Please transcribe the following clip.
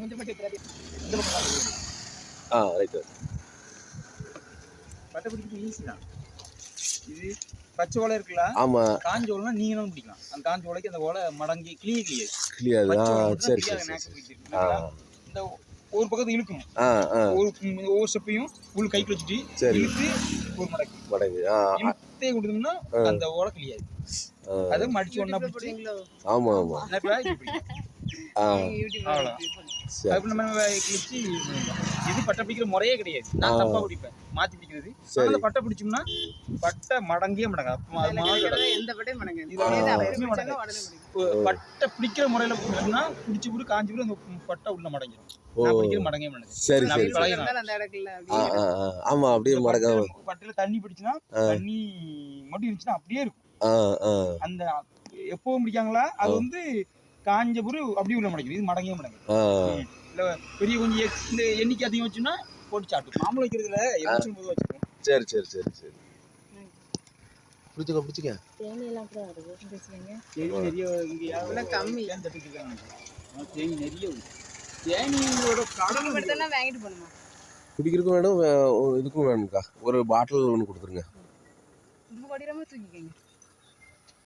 கொஞ்சம் மட்டும் பின்னாடி. ஆ ரைட்டு பட்டை பிடிக்கிறது ஈஸி தான் இது பச்சை ஓலை இருக்குல்ல ஆமாம் காஞ்ச ஓலைனா நீங்களும் பிடிக்கலாம் அந்த காஞ்ச ஓலைக்கு அந்த ஓலை மடங்கி கிளிய கிளியாது சரி சரி இல்லைங்களா? இந்த ஒரு பக்கத்து ஆ ஒரு ஒவ்வொரு ஸ்டெப்பையும் உள்ள கைக்கு வச்சுட்டு சரி. இழுத்து ஒரு மடக்கு மடங்கு ஆ இழுத்தே கொடுத்தோம்னா அந்த ஓலை கிளியாது. அதை மடிச்சு ஒண்ணா பிடிச்சி போடுவீங்களோ? அதுக்கு நம்ம கிழிச்சு இது பட்டை பிடிக்கிற முறையே கிடையாது. நான் தப்பா பிடிப்பேன். மாத்தி பிடிக்கிறது. அந்த பட்டை பிடிச்சோம்னா பட்டை மடங்கே மடங்க. அப்ப அது மாதிரி கிடக்கும். எந்த பட்டையும் மடங்க. இது அப்படியே ஆ. அப்படியே அப்படியே பிடிச்சாலும் மடங்கு. உடனே பிடிக்கும். பட்டை பிடிக்கிற முறையில பிடிச்சோம்னா பிடிச்சி பிடி காஞ்சி பிடி அந்த பட்டை உள்ள மடங்கிடும் சரி சரி பழைய இருந்தாலும் அந்த இடத்துல ஆ அப்படியே பட்டையில தண்ணி பிடிச்சுன்னா தண்ணி மட்டும் இருந்துச்சுன்னா அப்படியே இருக்கும். அந்த எப்பவும் பிடிக்காங்களா? அது வந்து காஞ்ச பிறகு அப்படியே உள்ள மடங்கிடும் இது மடங்கே மடங்கு இல்ல பெரிய கொஞ்சம் இந்த எண்ணிக்கை அதிகம் வச்சோம்னா போட்டு சாப்பிட்டு. மாம்பழம் வைக்கிறதுல எலுமிச்சம் போது வச்சுக்கோம் சரி சரி சரி சரி. பிடிச்சிக்க பிடிச்சிக்க. தேனியெல்லாம் கூட வருது. பேசுவீங்க. தேனி நிறைய இங்க யாரும் விலை கம்மி. இருக்காங்க. ஆனா தேனி நிறைய உண்டு. தேனியோட கடல் இப்படித்தானே வாங்கிட்டு போகணுமா? குடிக்கிறதுக்கும் வேணும் இதுக்கும் வேணும்க்கா. ஒரு பாட்டில் ஒன்று கொடுத்துருங்க. ரொம்ப கொடிரமா தூக்கிக்கங்க.